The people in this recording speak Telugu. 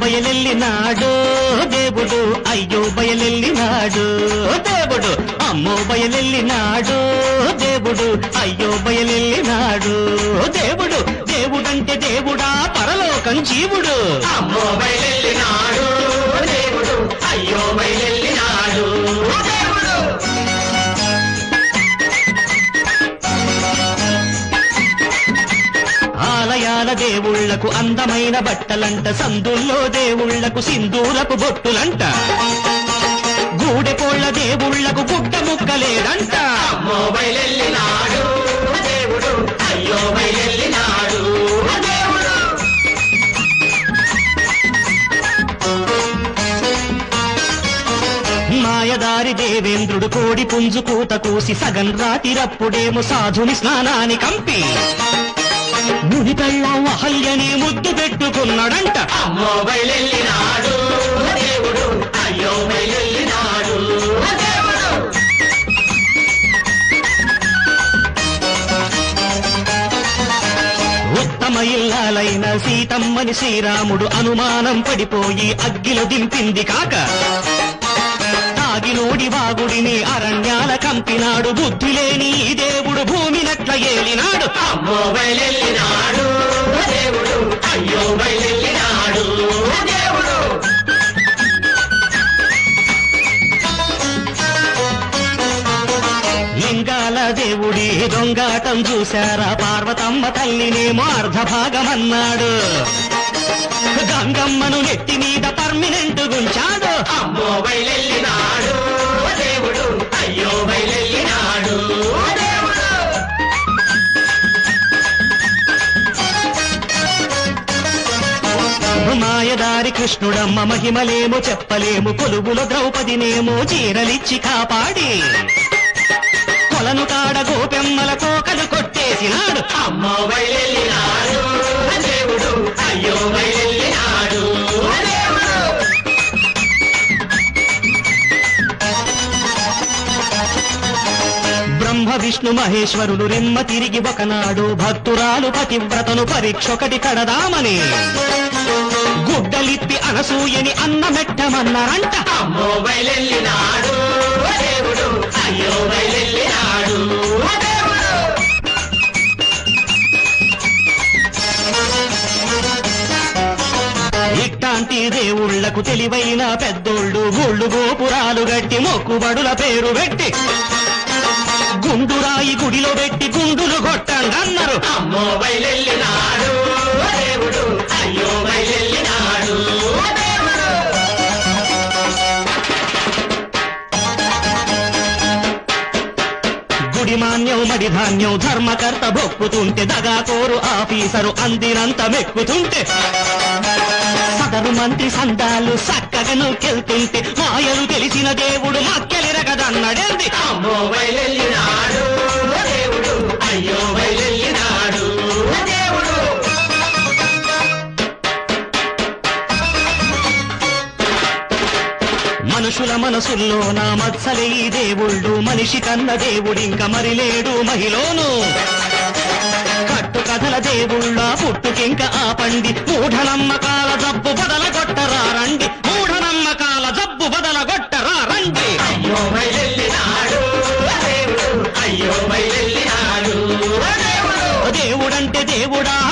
బయలెల్లినాడు దేవుడు అయ్యో బయలెల్లినాడు దేవుడు అమ్మో బయలెల్లినాడు దేవుడు అయ్యో బయలెల్లినాడు దేవుడు దేవుడంటే దేవుడా పరలోకం జీవుడు. అమ్మో బయలెల్లినాడు దేవుడు అయ్యో బయలు దేవుళ్ళకు అందమైన బట్టలంట సందుల్లో దేవుళ్ళకు సింధూరపు బొట్టులంట. గూడెకోళ్ళ దేవుళ్ళకు గుడ్డ ముక్కలేదంట దేవుడు అయ్యో బయలెల్లినాడు మాయదారి దేవేంద్రుడు కోడి పుంజు కూత కూసి సగం రాతిరప్పుడేమో సాధుని స్నానాని కంపి. పెళ్ళం అహల్యని ముద్దు పెట్టుకున్నాడంట. అమ్మో దేవుడు అయ్యో దేవుడు ఉత్తమ ఇల్లాలైన సీతమ్మని శ్రీరాముడు అనుమానం పడిపోయి అగ్గిలో దింపింది కాక తాగినోడి వాగుడిని అరణ్యాల కంపినాడు బుద్ధి లేని ఈ దేవుడు భూమినట్ల ఏలినాడు. అమ్మో బయలెల్లినాడు దేవుడు. అయ్యో బయలెల్లినాడు దేవుడు. లింగాల దేవుడి దొంగాటం చూశారా? పార్వతమ్మ తల్లినేమో అర్ధభాగమన్నాడు. గంగమ్మను నెత్తి మీద పర్మినెంట్ గుంచాడు. అమ్మో బయలెల్లినాడు దేవుడు. అయ్యో మాయదారి కృష్ణుడమ్మ మహిమలేమో చెప్పలేము. కొలుగుల ద్రౌపదినేమో చీరలిచ్చి కాపాడి. కొలను కాడ గోపెమ్మల కోకలు కొట్టేసినాడు. అమ్మో దేవుడు అయ్యో బ్రహ్మ విష్ణు మహేశ్వరులు రెమ్మ తిరిగి ఒకనాడు భక్తురాలు పతివ్రతను పరీక్షొకటి కడదామని. గుడ్డలిప్పి అనసూయని అన్న మెట్టమన్నారంట అమ్మో బయలెల్లినాడు దేవుడు అయ్యో బయలెల్లినాడు దేవుడు. ఇట్లాంటి దేవుళ్ళకు తెలివైన పెద్దోళ్ళు గుళ్ళు గోపురాలు గట్టి మొక్కుబడుల పేరు పెట్టి గుండురాయి గుడిలో పెట్టి గుండులు కొట్టండి అన్నారు అమ్మో బయలెల్లినాడు ముడి మాన్యం మడి ధాన్యం ధర్మకర్త బొక్కుతుంటే దగాకోరు ఆఫీసరు అందినంత మెక్కుతుంటే. సదరు మంత్రి సందాలు చక్కగా నూకెళ్తుంటే మాయలు తెలిసిన దేవుడు మక్కెలిరగదన్నడేంది? అమ్మో మనుషుల మనసుల్లో నా మత్సలే ఈ దేవుళ్ళు. మనిషి కన్న దేవుడింక మరి లేడు మహిళను. కట్టు కథల దేవుళ్ళ పుట్టుకింక ఆపండి. మూఢనమ్మకాల జబ్బు బదల కొట్టరారండి మూఢనమ్మకాల జబ్బు బదల కొట్టరారండి అయ్యో దేవుడంటే దేవుడా